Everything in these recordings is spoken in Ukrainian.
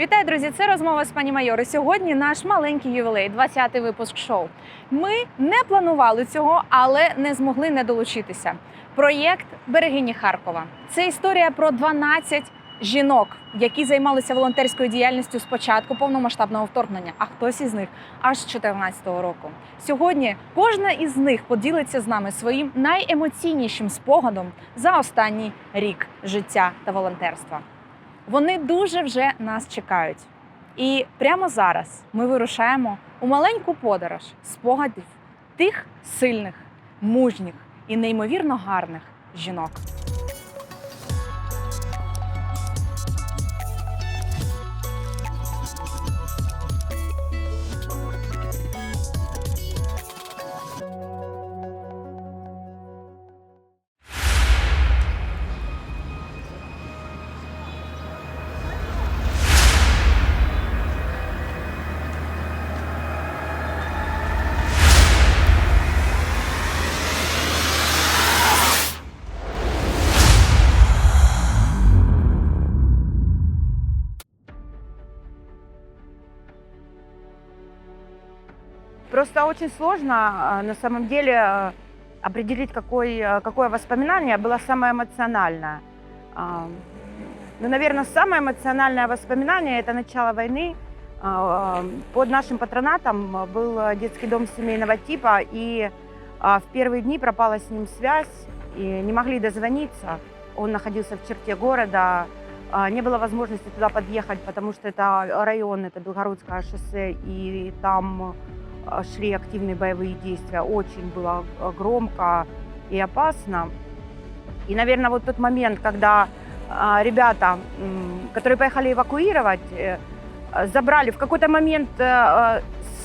Вітаю, друзі! Це розмова з пані Майори. Сьогодні наш маленький ювілей, 20-й випуск шоу. Ми не планували цього, але не змогли не долучитися. Проєкт Берегині Харкова. Це історія про 12 жінок, які займалися волонтерською діяльністю з початку повномасштабного вторгнення, а хтось із них аж з 2014 року. Сьогодні кожна із них поділиться з нами своїм найемоційнішим спогадом за останній рік життя та волонтерства. Вони дуже вже нас чекають. І прямо зараз ми вирушаємо у маленьку подорож спогадів тих сильних, мужніх і неймовірно гарних жінок. Просто очень сложно а, на самом деле а, определить, какой, а, какое воспоминание было самое эмоциональное. А, Ну, наверное, самое эмоциональное воспоминание – это начало войны. А, а, Под нашим патронатом был детский дом семейного типа, и в первые дни пропала с ним связь, и не могли дозвониться. Он находился в черте города, не было возможности туда подъехать, потому что это район, это Белгородское шоссе, и там шли активные боевые действия. Очень было громко и опасно. И, наверное, вот тот момент, когда а, ребята, которые поехали эвакуировать, э, забрали в какой-то момент э,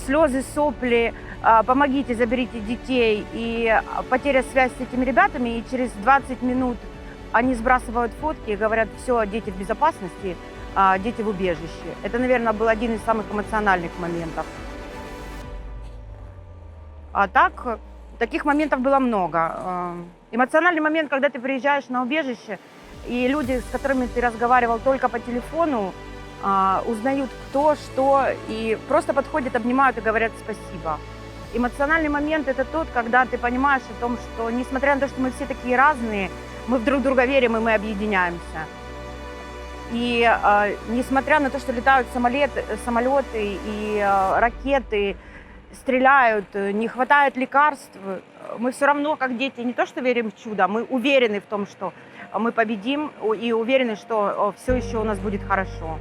слезы, сопли, помогите, заберите детей, и потеря связи с этими ребятами, и через 20 минут они сбрасывают фотки и говорят, все, дети в безопасности, а, дети в убежище. Это, наверное, был один из самых эмоциональных моментов. А так, э, таких моментов было много. Э, Эмоциональный момент, когда ты приезжаешь на убежище, и люди, с которыми ты разговаривал только по телефону, а, узнают кто, что, и просто подходят, обнимают и говорят спасибо. Эмоциональный момент – это тот, когда ты понимаешь о том, что, несмотря на то, что мы все такие разные, мы в друг друга верим, и мы объединяемся. И э, несмотря на то, что летают самолеты, самолеты и э, ракеты, стреляют, э, не хватает лекарств, э, мы все равно, как дети, не то что верим в чудо, мы уверены в том, что мы победим, о- и уверены, что все еще у нас будет хорошо.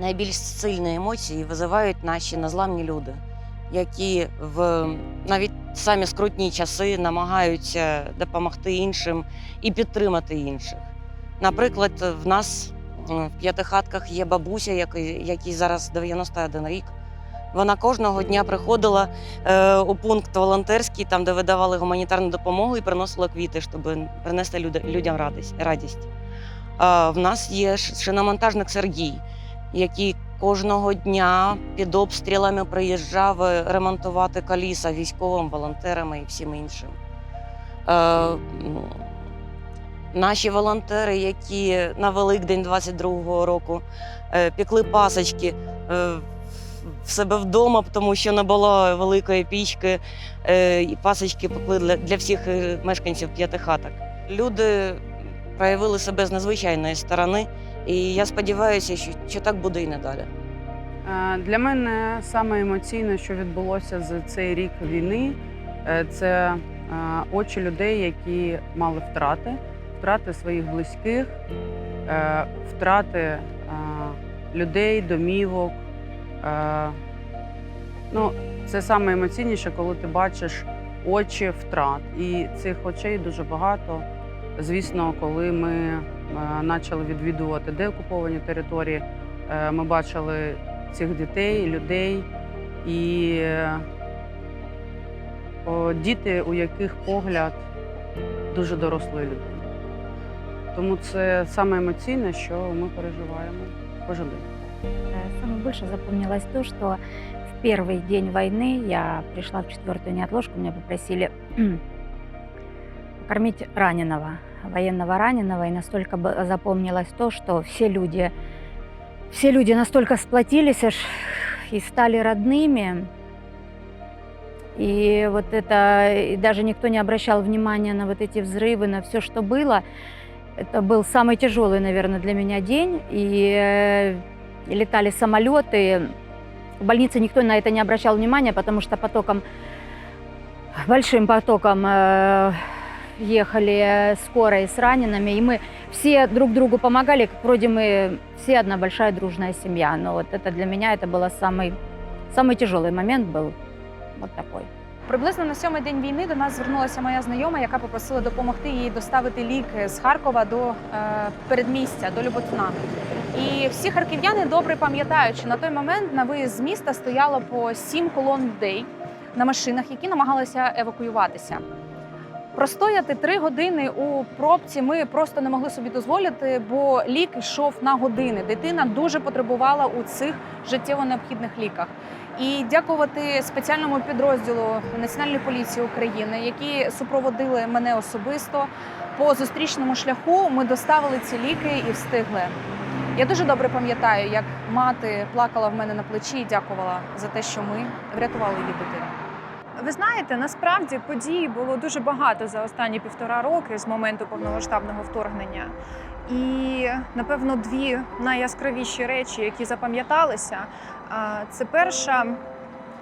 Найбільш сильні емоції визивають наші незламні люди, які в навіть самі скрутні часи намагаються допомогти іншим і підтримати інших. Наприклад, в нас м, в п'ятихатках є бабуся, який, якій зараз 91 рік. Вона кожного дня приходила е, у пункт волонтерський, там, де видавали гуманітарну допомогу, і приносила квіти, щоб принести люд- людям радість. радість. Е, в нас є шиномонтажник Сергій, який кожного дня під обстрілами приїжджав е, ремонтувати коліса військовим, волонтерами і всім іншим. Е, наші волонтери, які на Великдень 22-го року е, пекли пасочки е, в себе вдома, тому що не було великої пічки, е, і пасочки пекли для, всіх е, мешканців п'ятихаток. Люди проявили себе з надзвичайної сторони. І я сподіваюся, що, що так буде і надалі. Е, Для мене саме емоційне, що відбулося за цей рік війни, це очі людей, які мали втрати, втрати своїх близьких, втрати людей, домівок. Е, Ну, це саме емоційніше, коли ти бачиш очі втрат. І цих очей дуже багато. Звісно, коли ми е, почали відвідувати деокуповані території, е, ми бачили цих дітей, людей і е, діти, у яких погляд дуже дорослої людини. Тому це саме емоційне, що ми переживаємо кожен день. Э, Самое больше запомнилось то, что в первый день войны я пришла в четвертую неотложку, меня попросили кормить раненого, военного раненого, и настолько запомнилось то, что все люди все люди настолько сплотились аж и стали родными. И вот это, и даже никто не обращал внимания на вот эти взрывы, на все, что было. Это был самый тяжелый, наверное, для меня день. И, э, летали самолеты. В больнице никто на это не обращал внимания, потому что потоком, большим потоком э, ехали скорые с ранеными. И мы все друг другу помогали, как вроде мы все одна большая дружная семья. Но вот это для меня это было самый, самый тяжелый момент был. Вот такой. Приблизно на сьомий день війни до нас звернулася моя знайома, яка попросила допомогти їй доставити ліки з Харкова до е, передмістя, до Люботина. І всі харків'яни добре пам'ятають, що на той момент на виїзд з міста стояло по сім колон людей на машинах, які намагалися евакуюватися. Простояти три години у пробці ми просто не могли собі дозволити, бо лік йшов на години. Дитина дуже потребувала у цих життєво необхідних ліках. І дякувати спеціальному підрозділу Національної поліції України, які супроводили мене особисто по зустрічному шляху. Ми доставили ці ліки і встигли. Я дуже добре пам'ятаю, як мати плакала в мене на плечі і дякувала за те, що ми врятували її дитину. Ви знаєте, насправді подій було дуже багато за останні півтора роки з моменту повномасштабного вторгнення. І напевно дві найяскравіші речі, які запам'яталися, це перша,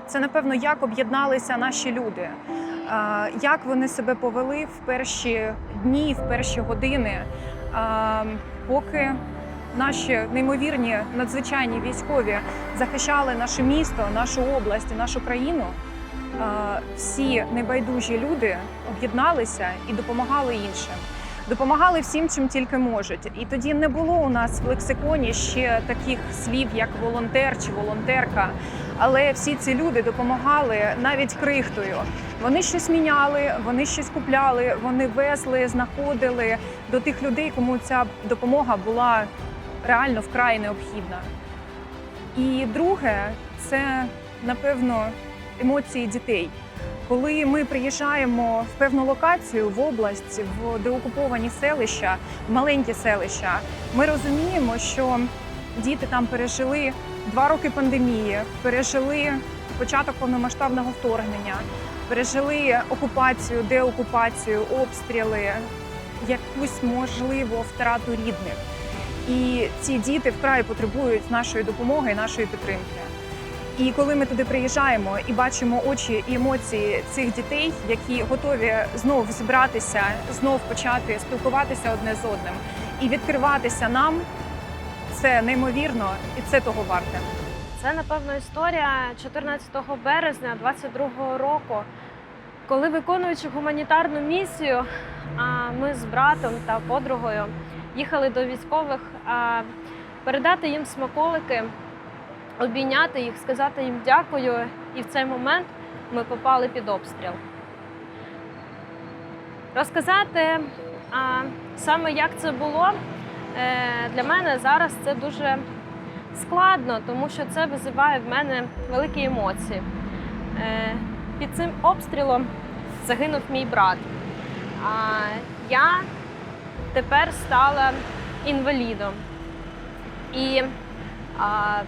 це напевно, як об'єдналися наші люди, як вони себе повели в перші дні, в перші години, поки наші неймовірні надзвичайні військові захищали наше місто, нашу область, нашу країну. Всі небайдужі люди об'єдналися і допомагали іншим. Допомагали всім, чим тільки можуть. І тоді не було у нас в лексиконі ще таких слів, як волонтер чи волонтерка. Але всі ці люди допомагали навіть крихтою. Вони щось міняли, вони щось купляли, вони везли, знаходили до тих людей, кому ця допомога була реально вкрай необхідна. І друге, це напевно емоції дітей. Коли ми приїжджаємо в певну локацію в область, в деокуповані селища, в маленькі селища, ми розуміємо, що діти там пережили два роки пандемії, пережили початок повномасштабного вторгнення, пережили окупацію, деокупацію, обстріли, якусь можливо втрату рідних. І ці діти вкрай потребують нашої допомоги і нашої підтримки. І коли ми туди приїжджаємо і бачимо очі і емоції цих дітей, які готові знов зібратися, знов почати спілкуватися одне з одним і відкриватися нам, це неймовірно і це того варте. Це, напевно, історія 14 березня 22-го року, коли виконуючи гуманітарну місію, ми з братом та подругою їхали до військових передати їм смаколики, обійняти їх, сказати їм дякую. І в цей момент ми попали під обстріл. Розказати саме як це було, е, для мене зараз це дуже складно, тому що це визиває в мене великі емоції. Е, Під цим обстрілом загинув мій брат. Я тепер стала інвалідом. І а,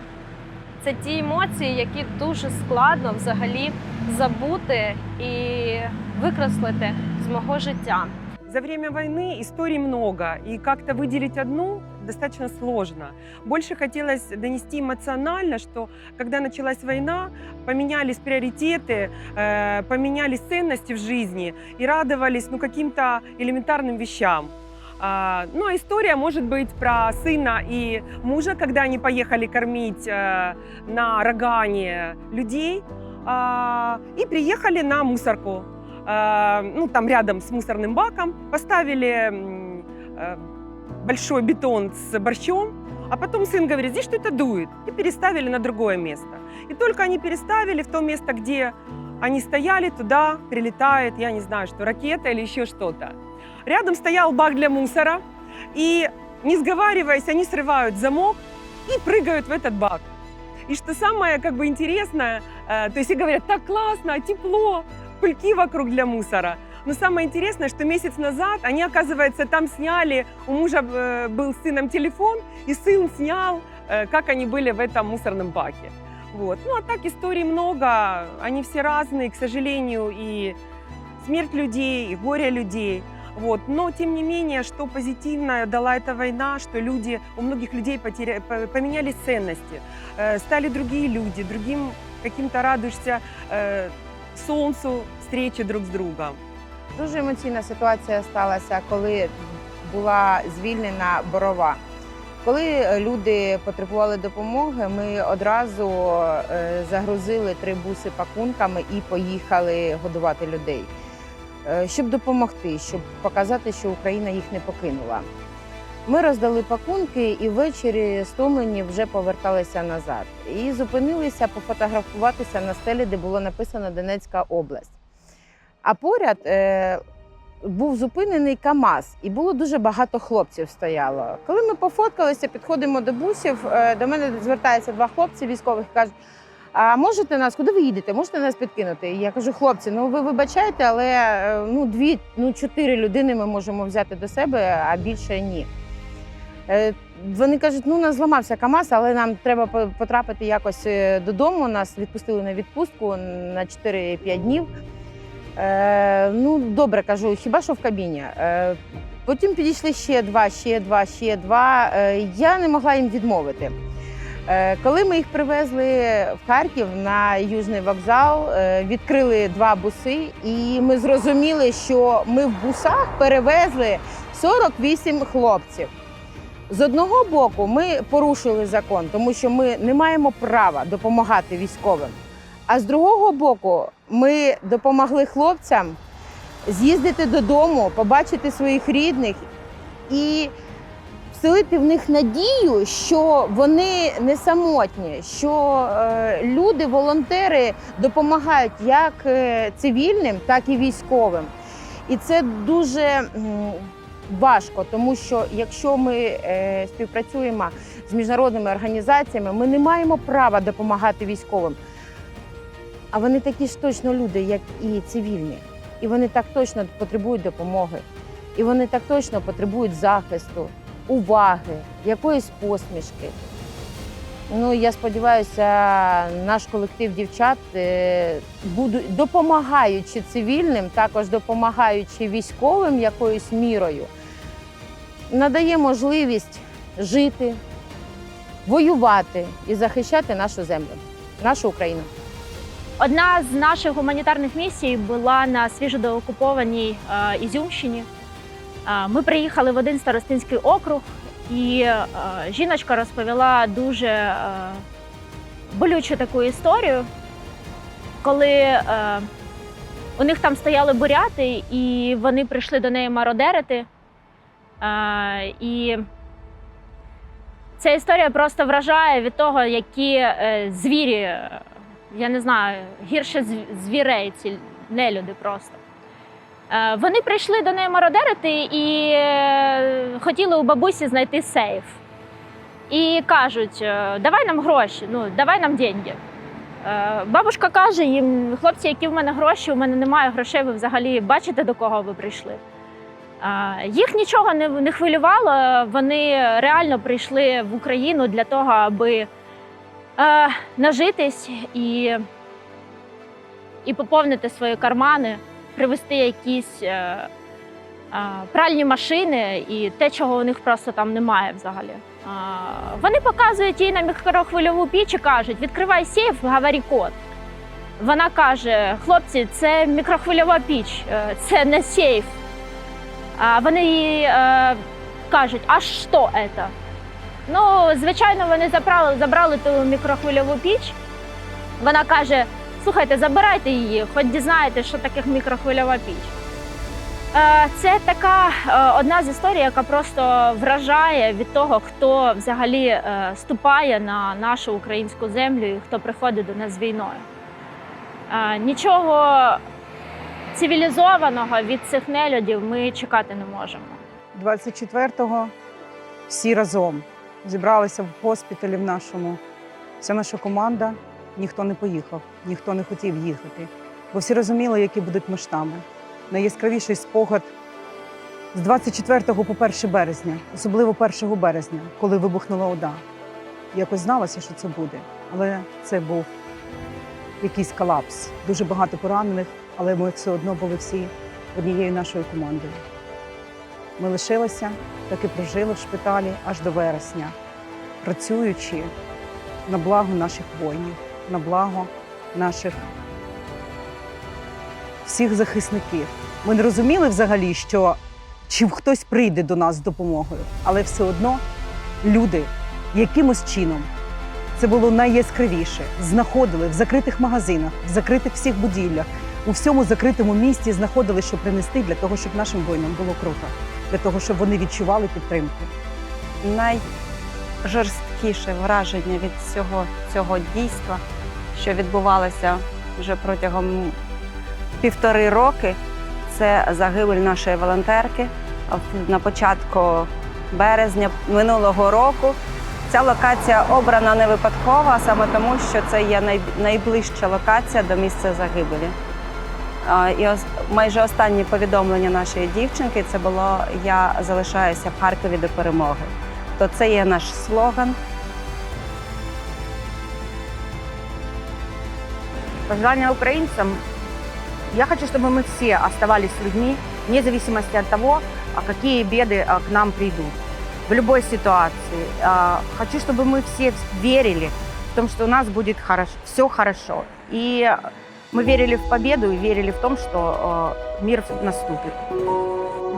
це ті емоції, які дуже складно взагалі забути і викреслити з мого життя. За время войны историй много, и как-то выделить одну достаточно сложно. Больше хотелось донести эмоционально, что когда началась война, поменялись приоритеты, э, поменялись ценности в жизни и радовались ну, каким-то элементарным вещам. А, ну, а история может быть про сына и мужа, когда они поехали кормить э, на Рогане людей а, и приехали на мусорку ну, там рядом с мусорным баком, поставили э, большой бетон с борщом, а потом сын говорит, здесь что-то дует, и переставили на другое место. И только они переставили в то место, где они стояли, туда прилетает, я не знаю, что, ракета или еще что-то. Рядом стоял бак для мусора, и, не сговариваясь, они срывают замок и прыгают в этот бак. И что самое как бы интересное, э, то есть и говорят, так классно, тепло, пыльки вокруг для мусора. Но самое интересное, что месяц назад они, оказывается, там сняли, у мужа э, был с сыном телефон, и сын снял э, как они были в этом мусорном баке. Вот. Ну а так историй много, они все разные, к сожалению, и смерть людей, и горе людей. Вот. Но тем не менее, что позитивно дала эта война, что люди, у многих людей потеря... по- поменялись ценности, э, стали другие люди, другим каким-то радуешься э, солнцу, встрече друг с другом. Дуже емоційна ситуація сталася, коли була звільнена борова. Коли е, люди потребували допомоги, ми одразу е, загрузили три буси пакунками і поїхали годувати людей, Е, щоб допомогти, щоб показати, що Україна їх не покинула. Ми роздали пакунки і ввечері стомлені вже поверталися назад. І зупинилися пофотографуватися на стелі, де було написано Донецька область. А поряд був зупинений КАМАЗ, і було дуже багато хлопців стояло. Коли ми пофоткалися, підходимо до бусів, е, до мене звертаються два хлопці військових і кажуть: а можете нас, куди ви їдете? Можете нас підкинути? І я кажу, хлопці, ну ви вибачайте, але е, ну дві, ну чотири людини ми можемо взяти до себе, а більше ні. Е, Вони кажуть, ну нас зламався КАМАЗ, але нам треба потрапити якось додому. Нас відпустили на відпустку на 4-5 днів. Е, ну, добре, кажу, хіба що в кабіні. Е, потім підійшли ще два, ще два, ще два. Е, я не могла їм відмовити. Е, коли ми їх привезли в Харків на Южний вокзал, е, відкрили два буси, і ми зрозуміли, що ми в бусах перевезли 48 хлопців. З одного боку, ми порушили закон, тому що ми не маємо права допомагати військовим. А з другого боку, ми допомогли хлопцям з'їздити додому, побачити своїх рідних і вселити в них надію, що вони не самотні, що е, люди, волонтери допомагають як е, цивільним, так і військовим. І це дуже важко, тому що якщо ми е, співпрацюємо з міжнародними організаціями, ми не маємо права допомагати військовим. А вони такі ж точно люди, як і цивільні. І вони так точно потребують допомоги. І вони так точно потребують захисту, уваги, якоїсь посмішки. Ну, я сподіваюся, наш колектив дівчат, е, будуть допомагаючи цивільним, також допомагаючи військовим якоюсь мірою, надає можливість жити, воювати і захищати нашу землю, нашу Україну. Одна з наших гуманітарних місій була на свіжодоокупованій е, Ізюмщині. Е, Ми приїхали в один старостинський округ, і е, жіночка розповіла дуже болючу таку історію, коли у них там стояли буряти, і вони прийшли до неї мародерити. І ця історія просто вражає від того, які звірі я не знаю, гірше звірей, ці нелюди просто. Е, Вони прийшли до неї мародерити і е, хотіли у бабусі знайти сейф. І кажуть: е, давай нам гроші, ну давай нам деньги. Бабушка каже їм: хлопці, які в мене гроші, у мене немає грошей, ви взагалі бачите, до кого ви прийшли. Їх нічого не хвилювало. Вони реально прийшли в Україну для того, аби е, нажитись і, і поповнити свої кармани, привезти якісь е, е, пральні машини і те, чого у них просто там немає взагалі. Е, вони показують їй на мікрохвильову піч і кажуть: відкривай сейф, говори код. Вона каже: хлопці, це мікрохвильова піч, е, це не сейф. А вони їй е, кажуть, а що це? Ну, звичайно, вони забрали, забрали ту мікрохвильову піч. Вона каже: слухайте, забирайте її, хоч дізнаєте, що таке мікрохвильова піч. Е, Це така е, одна з історій, яка просто вражає від того, хто взагалі е, ступає на нашу українську землю і хто приходить до нас з війною. Нічого цивілізованого від цих нелюдів ми чекати не можемо. 24-го всі разом зібралися в госпіталі в нашому. Вся наша команда, ніхто не поїхав, ніхто не хотів їхати, бо всі розуміли, які будуть масштаби. Найяскравіший спогад з 24 по 1 березня, особливо 1 березня, коли вибухнула ОДА. якось зналася, що це буде. Але це був якийсь колапс. Дуже багато поранених, але ми все одно були всі однією нашою командою. Ми лишилися, так і прожили в шпиталі аж до вересня, працюючи на благо наших воїнів, на благо наших всіх захисників. Ми не розуміли взагалі, що чи хтось прийде до нас з допомогою, але все одно люди якимось чином. Це було найяскравіше. Знаходили в закритих магазинах, в закритих всіх будівлях, у всьому закритому місті знаходили, що принести для того, щоб нашим воїнам було круто, для того, щоб вони відчували підтримку. найжорсткіше враження від всього цього дійства, що відбувалося вже протягом півтори роки, це загибель нашої волонтерки на початку березня минулого року. Ця локація обрана не випадково, саме тому, що це є найближча локація до місця загибелі. А, І ос- майже останнє повідомлення нашої дівчинки це було Я залишаюся в Харкові до перемоги то це є наш слоган. Пожелание украинцам. Я хочу, чтобы мы все оставались людьми, вне зависимости от того, а какие беды а, к нам придут. В любой ситуации. А, Хочу, чтобы мы все верили в том, что у нас будет хорошо, все хорошо. И мы верили в победу и верили в том, что э, мир наступит.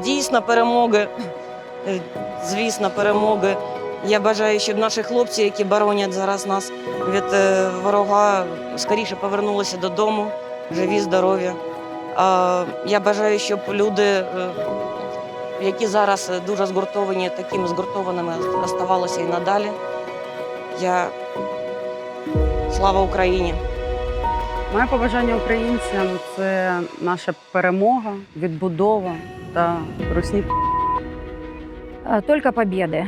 Дійсно, перемоги, е, звісно, перемоги. Я бажаю, щоб наші хлопці, які боронять зараз нас від е, ворога, скоріше повернулися додому, живі, здорові. Я бажаю, щоб люди, е, які зараз дуже згуртовані, такими згуртованими оставалися і надалі. Я слава Україні! Моє побажання українцям це наша перемога, відбудова та русні Э, Только победы.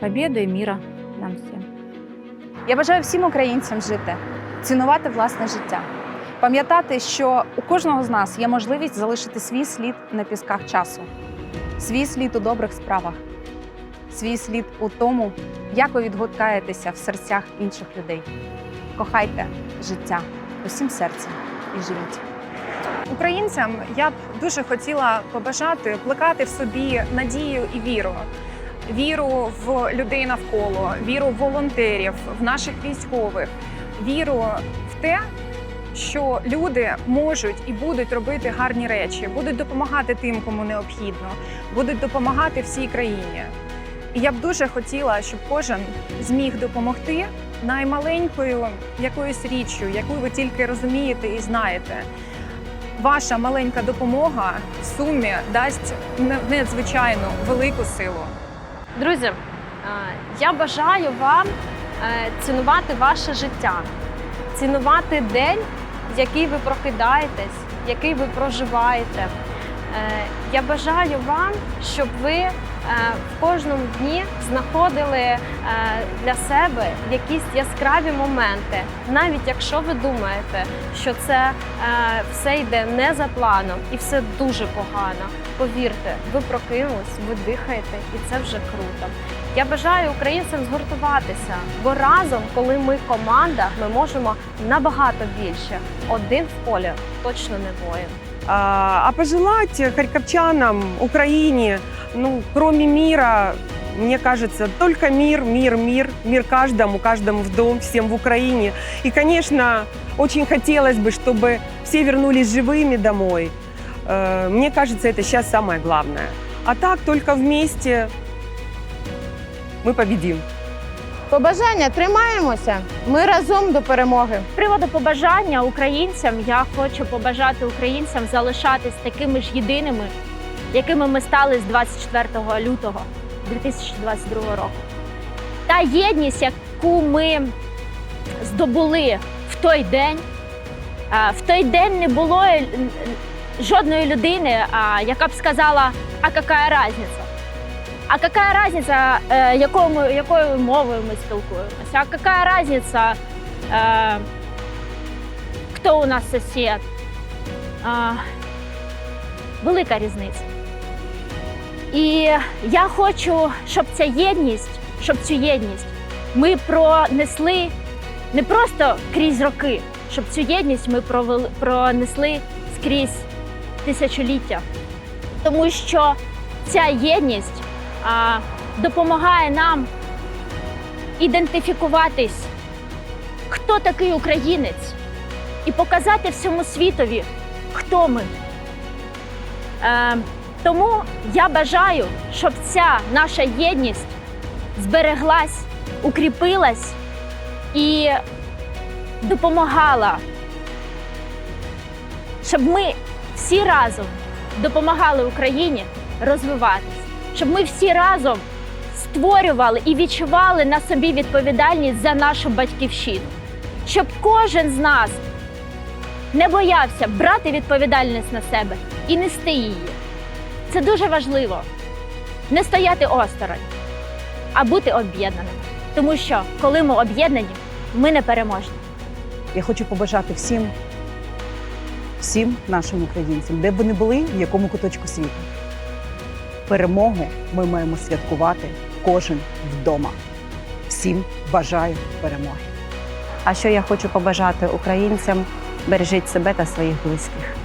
Победы и мира нам всем. Я бажаю всім українцям жити, цінувати власне життя, пам'ятати, що у кожного з нас є можливість залишити свій слід на пісках часу, свій слід у добрих справах, свій слід у тому, як ви відгукаєтеся в серцях інших людей. Кохайте життя усім серцем і живіть. Українцям я б дуже хотіла побажати плекати в собі надію і віру. Віру в людей навколо, віру в волонтерів, в наших військових, віру в те, що люди можуть і будуть робити гарні речі, будуть допомагати тим, кому необхідно, будуть допомагати всій країні. І я б дуже хотіла, щоб кожен зміг допомогти наймаленькою якоюсь річчю, яку ви тільки розумієте і знаєте ваша маленька допомога в сумі дасть надзвичайну велику силу. Друзі, е, я бажаю вам е, цінувати ваше життя, цінувати день, в який ви прокидаєтесь, який ви проживаєте. Е, Я бажаю вам, щоб ви в кожному дні знаходили е, для себе якісь яскраві моменти, навіть якщо ви думаєте, що це е, все йде не за планом і все дуже погано. Повірте, ви прокинулись, ви дихаєте, і це вже круто. Я бажаю українцям згуртуватися, бо разом, коли ми команда, ми можемо набагато більше. Один в полі точно не воїн. А, а пожелать харьковчанам, Украине, ну, кроме мира, мне кажется, только мир, мир, мир, мир каждому, каждому в дом, всем в Украине. И, конечно, очень хотелось бы, чтобы все вернулись живыми домой. Э, Мне кажется, это сейчас самое главное. А так, только вместе мы победим. Побажання тримаємося. Ми разом до перемоги. З приводу побажання українцям я хочу побажати українцям залишатись такими ж єдиними, якими ми стали з 24 лютого 2022 року. Та єдність, яку ми здобули в той день, в той день не було е, жодної людини, яка б сказала, а яка різниця? А какая разница, э, якою, ми, якою мовою ми спілкуємося? А какая разница, э, хто у нас сусід? Велика різниця. І я хочу, щоб ця єдність, щоб цю єдність ми пронесли не просто крізь роки, щоб цю єдність ми провели- пронесли скрізь тисячоліття. Тому що ця єдність допомагає нам ідентифікуватись, хто такий українець, і показати всьому світові, хто ми. Е, тому я бажаю, щоб ця наша єдність збереглась, укріпилась і допомагала, щоб ми всі разом допомагали Україні розвиватись, щоб ми всі разом створювали і відчували на собі відповідальність за нашу батьківщину, щоб кожен з нас не боявся брати відповідальність на себе і нести її. Це дуже важливо не стояти осторонь, а бути об'єднаними. Тому що коли ми об'єднані, ми не переможні. Я хочу побажати всім, всім нашим українцям, де б вони були, в якому куточку світу. Перемогу ми маємо святкувати кожен вдома. Всім бажаю перемоги. А що я хочу побажати українцям? Бережіть себе та своїх близьких.